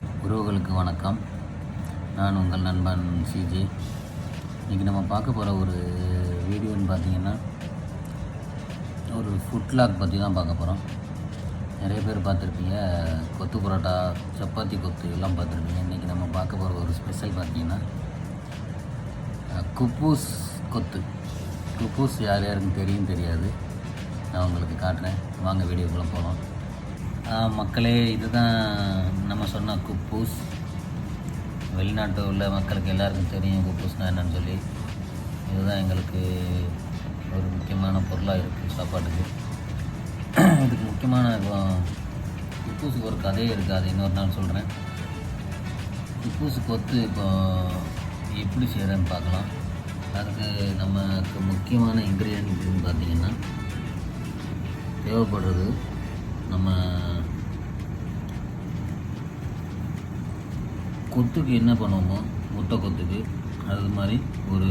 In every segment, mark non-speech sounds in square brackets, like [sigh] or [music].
உறவுகளுக்கு வணக்கம். நான் உங்கள் நண்பன் சிஜே இன்றைக்கி நம்ம பார்க்க போகிற ஒரு வீடியோன்னு பார்த்தீங்கன்னா ஒரு ஃபுட்லாக் பற்றி தான் பார்க்க போகிறோம் நிறைய பேர் பார்த்துருப்பீங்க கொத்து பரோட்டா சப்பாத்தி கொத்து எல்லாம் பார்த்துருப்பீங்க. இன்றைக்கி நம்ம பார்க்க போகிற ஒரு ஸ்பெஷல் பார்த்தீங்கன்னா குப்பூஸ் கொத்து. குப்பூஸ் யார் யாருக்கும் தெரியும் தெரியாது. நான் உங்களுக்கு காட்டுறேன். வாங்க வீடியோக்குள்ளே போகலாம் மக்களே இதுதான் நம்ம சொன்ன குப்பூஸ். வெளிநாட்டு உள்ள மக்களுக்கு எல்லாருக்கும் தெரியும் குப்பூஸ்னால் என்னன்னு சொல்லி. இதுதான் எங்களுக்கு ஒரு முக்கியமான பொருளாக இருக்குது சாப்பாட்டுக்கு. இதுக்கு முக்கியமான இப்போ குப்பூஸுக்கு ஒரு கதையே இருக்குது அது இன்னொரு நாள் சொல்கிறேன் குப்பூஸு கொத்து இப்போ எப்படி செய்கிறேன்னு பார்க்கலாம். அதுக்கு நமக்கு முக்கியமான இன்க்ரீடியன்ட்னு பார்த்தீங்கன்னா தேவைப்படுறது நம்ம கொத்துக்கு என்ன பண்ணுவோமோ முட்டை கொத்துக்கு அது மாதிரி ஒரு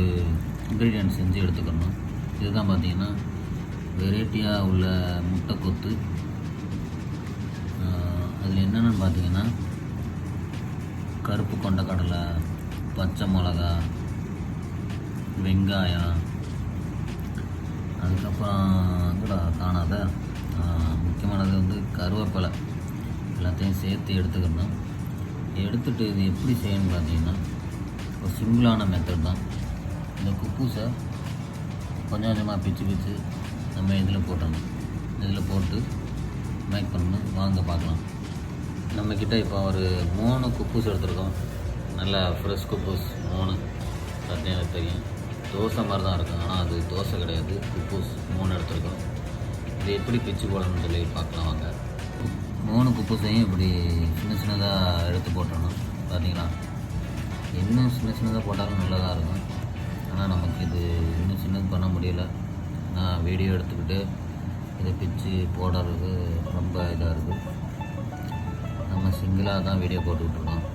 இன்க்ரீடியன்ட் செஞ்சு எடுத்துக்கணும். இதுதான் பார்த்தீங்கன்னா வெரைட்டியாக உள்ள முட்டை கொத்து. அதில் என்னென்னு பார்த்தீங்கன்னா கருப்பு கொண்டக்கடலை பச்சை மிளகா வெங்காயம் அதுக்கப்புறம் கூட காணாத முக்கியமானது வந்து கருவேப்பிலை. எல்லாத்தையும் சேர்த்து எடுத்துக்கணும் எடுத்துட்டு இது எப்படி செய்யணும்னு பார்த்தீங்கன்னா ஒரு சிம்பிளான மெத்தட் தான். இந்த குப்பூஸை கொஞ்சம் கொஞ்சமாக பிச்சு பிச்சு நம்ம இதில் போட்டணும். இதில் போட்டு மேக் பண்ணணும். வாங்க பார்க்கலாம். நம்மக்கிட்ட இப்போ ஒரு மூணு குப்பூஸ் எடுத்திருக்கோம். நல்லா ஃப்ரெஷ் குப்பூஸ் மூணு. பார்த்தீங்கன்னா எனக்கு தெரியும் தோசை மாதிரி தான் இருக்கும். ஆனால் அது தோசை கிடையாது. குப்பூஸ் மூணு எடுத்திருக்கோம். இது எப்படி பிச்சு போடணும்னு சொல்லி பார்க்கலாம் வாங்க மூணு குப்பைசையும் இப்படி சின்ன சின்னதாக எடுத்து போட்டணும். பார்த்தீங்களா இன்னும் சின்ன சின்னதாக போட்டாலும் நல்லதாக இருக்கும். ஆனால் நமக்கு இது இன்னும் சின்னது பண்ண முடியல. நான் வீடியோ எடுத்துக்கிட்டு இதை பிச்சு போடுறதுக்கு ரொம்ப இதாக இருக்குது நம்ம சிங்கிளாக தான் வீடியோ போட்டுக்கிட்டு இருக்கோம்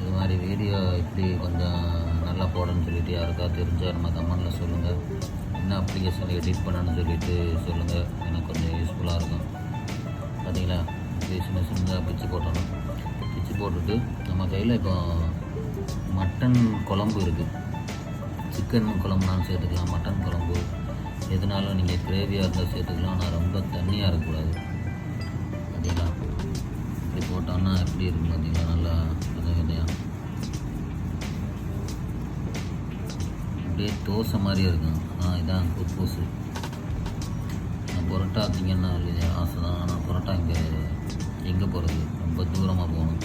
இது மாதிரி வீடியோ இப்படி கொஞ்சம் நல்லா போடணும்னு சொல்லிட்டு யாருக்கா தெரிஞ்சால் நம்ம கமெண்டில் சொல்லுங்கள் என்ன அப்ளிகேஷன் எடிட் பண்ணான்னு சொல்லிட்டு சொல்லுங்கள் எனக்கு கொஞ்சம் யூஸ்ஃபுல்லாக இருக்கும். பார்த்தீங்களா இப்படி சின்ன சின்னதாக பிச்சு போட்டணும் பிச்சு போட்டுட்டு நம்ம கையில் இப்போ மட்டன் குழம்பு இருக்குது சிக்கன் குழம்புனாலும் சேர்த்துக்கலாம். மட்டன் குழம்பு எதுனாலும் நீங்கள் கிரேவியாக இருந்தால் சேர்த்துக்கலாம். ஆனால் ரொம்ப தண்ணியாக இருக்கக்கூடாது. பார்த்தீங்களா இப்படி போட்டோம்னா எப்படி இருக்கும் பார்த்தீங்களா நல்லா அப்படியே தோசை மாதிரியே இருக்கும். ஆ இதான் குப்பூசு புரோட்டா திங்கன்னா ஆசை தான். ஆனால் பரோட்டா இங்கே எங்கே போகிறது ரொம்ப தூரமாக போகணும்.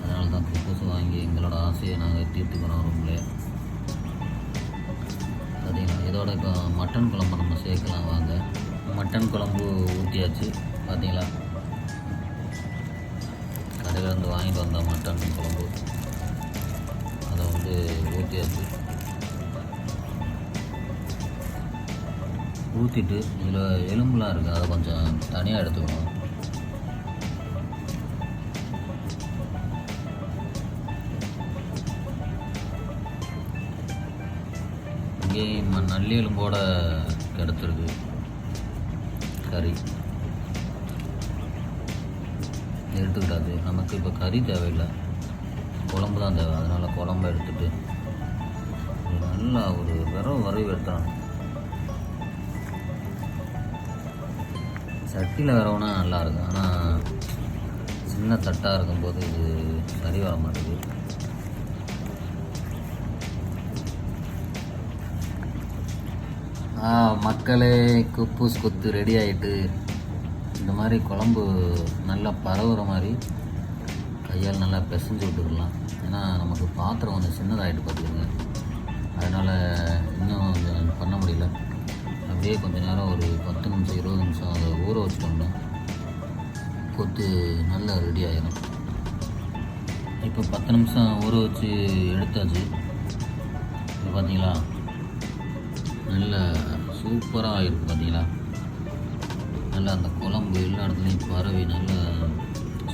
அதனால தான் குப்பூசு வாங்கி எங்களோட ஆசையை நாங்கள் தீர்த்துக்கிறோம் ரூம்லேயே சரிங்களா? இதோட இப்போ மட்டன் குழம்பு நம்ம சேர்க்கலாம். வாங்க. மட்டன் குழம்பு ஊற்றியாச்சு பார்த்தீங்களா கடையில் இருந்து வாங்கிட்டு வந்த மட்டன் குழம்பு. அதை வந்து ஊற்றியாச்சு ஊற்றிட்டு இதில் எலும்புலாம் இருக்குது அதை கொஞ்சம் தனியாக எடுத்துக்கணும். இங்கே நம்ம நல்லி எலும்போட கிடச்சிருக்கு கறி. எடுத்துக்கிட்டாது நமக்கு இப்போ கறி தேவையில்லை. குழம்பு தான் தேவை. அதனால் குழம்பு எடுத்துட்டு நல்லா ஒரு விரவு வரைவு எடுத்தான் சட்டியில் வரவுனா நல்லா இருக்கும். ஆனால் சின்ன தட்டாக இருக்கும்போது இது சரி வர மாட்டேங்குது. மக்களே குப்பூஸ் கொத்து ரெடி ஆகிட்டு இந்த மாதிரி குழம்பு நல்லா பரவுற மாதிரி கையால் நல்லா பிசைஞ்சு விட்டுக்கலாம் ஏன்னா நமக்கு பாத்திரம் கொஞ்சம் சின்னதாகிட்டு பார்த்துக்கோங்க அதனால் இன்னும் கொஞ்சம் அப்படியே கொஞ்சம் நேரம் ஒரு பத்து நிமிஷம் இருபது நிமிஷம் அதை ஊற வச்சுட்டோம்னா கொத்து நல்லா ரெடி ஆகிடும் இப்போ பத்து நிமிஷம் ஊற வச்சு எடுத்தாச்சு. இப்போ பார்த்தீங்களா நல்ல சூப்பராக ஆகிருக்கு பார்த்தீங்களா நல்லா அந்த குழம்பு எல்லா இடத்துலையும் பரவி நல்லா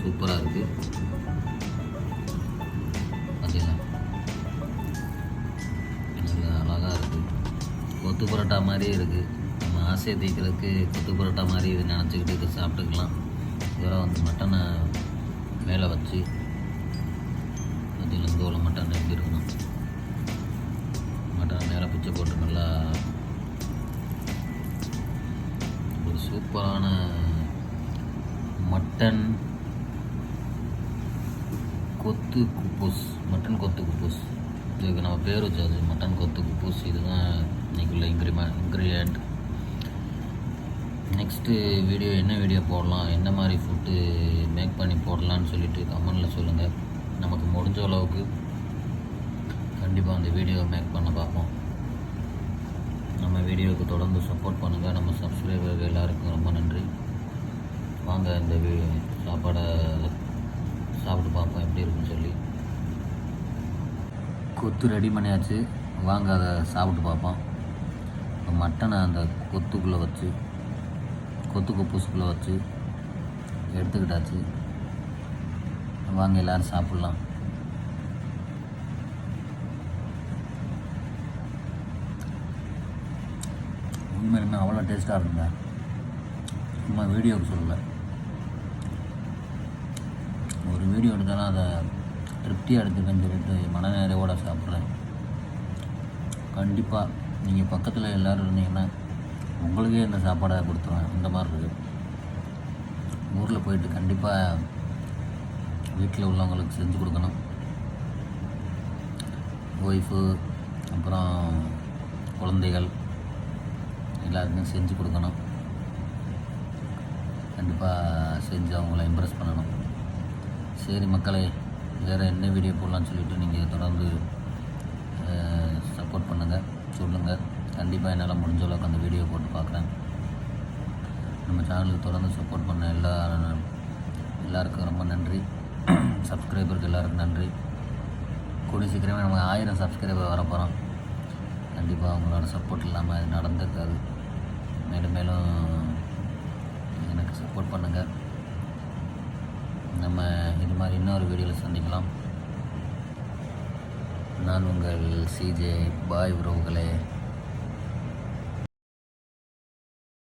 சூப்பராக இருக்குது பார்த்தீங்களா நல்லா அழகாக இருக்குது கொத்து பரோட்டா மாதிரியே இருக்குது ஆசை தீக்கிறதுக்கு குத்து கொத்து பரோட்டா மாதிரி இது நினச்சிக்கிட்டு இதை சாப்பிட்டுக்கலாம். இதோட வந்து மட்டனை மேலே வச்சு அதில் இருந்து உள்ள மட்டன் எப்படி இருக்கணும். மட்டன் மேலே பிச்சை போட்டு நல்லா ஒரு சூப்பரான மட்டன் கொத்து குப்பூஸ் மட்டன் கொத்து குப்பூஸ். இதுக்கு நம்ம பேர் வச்சாது மட்டன் கொத்து குப்பூஸ். இதுதான் இன்றைக்குள்ள இன்க்ரிமெண்ட் இன்க்ரீடியன்ட் நெக்ஸ்ட்டு வீடியோ என்ன வீடியோ போடலாம்? என்ன மாதிரி ஃபுட்டு மேக் பண்ணி போடலான்னு சொல்லிட்டு கமெண்டில் சொல்லுங்கள் நமக்கு முடிஞ்ச அளவுக்கு கண்டிப்பாக அந்த வீடியோவை மேக் பண்ண பார்ப்போம். நம்ம வீடியோவுக்கு தொடர்ந்து சப்போர்ட் பண்ணுங்கள் நம்ம சப்ஸ்கிரைபர் எல்லாருக்கும் ரொம்ப நன்றி. வாங்க இந்த வீ சாப்பாடை சாப்பிட்டு பார்ப்போம். எப்படி இருக்குன்னு சொல்லி. கொத்து ரெடி பண்ணியாச்சு. வாங்க அதை சாப்பிட்டு பார்ப்போம். மட்டனை அந்த கொத்துக்குள்ளே வச்சு கொத்து குப்பூசுக்குள்ளே வச்சு எடுத்துக்கிட்டாச்சு. வாங்க எல்லோரும் சாப்பிட்லாம். உண்மையிலுமே அவ்வளோ டேஸ்ட்டாக இருந்தேன் சும்மா வீடியோவுக்கு சொல்லலை. ஒரு வீடியோ எடுத்தாலும் அதை திருப்தியாக எடுத்துக்கன்னு சொல்லிட்டு மன நிறைவோட சாப்பிட்றேன். கண்டிப்பாக நீங்கள் பக்கத்தில் எல்லோரும் இருந்தீங்கன்னா உங்களுக்கே இந்த சாப்பாடை கொடுத்துருவேன்? இந்த மாதிரி இருக்குது ஊரில் போயிட்டு கண்டிப்பாக வீட்டில் உள்ளவங்களுக்கு செஞ்சு கொடுக்கணும். ஒய்ஃபு அப்புறம் குழந்தைகள் எல்லாருக்கும் செஞ்சு கொடுக்கணும். கண்டிப்பாக செஞ்சு அவங்கள இம்ப்ரெஸ் பண்ணணும். சரி மக்களே வேறு என்ன வீடியோ போடலான்னு சொல்லிட்டு நீங்கள் தொடர்ந்து சப்போர்ட் பண்ணுங்கள் சொல்லுங்கள் கண்டிப்பாக என்னால் முடிஞ்ச அளவுக்கு அந்த வீடியோ போட்டு பார்க்குறேன் நம்ம சேனலுக்கு தொடர்ந்து சப்போர்ட் பண்ண எல்லா எல்லாருக்கும் ரொம்ப நன்றி. [clears throat] சப்ஸ்கிரைபருக்கு எல்லாருக்கும் நன்றி. கூடிய சீக்கிரமே நம்ம ஆயிரம் சப்ஸ்கிரைபர் வரப்போகிறோம் கண்டிப்பாக அவங்களோட சப்போர்ட் இல்லாமல் அது நடந்திருக்காது. மேலும் மேலும் எனக்கு சப்போர்ட் பண்ணுங்கள் நம்ம இது மாதிரி இன்னொரு வீடியோவில் சந்திக்கலாம். நான் உங்கள் சிஜே பாய் உறவுகளே.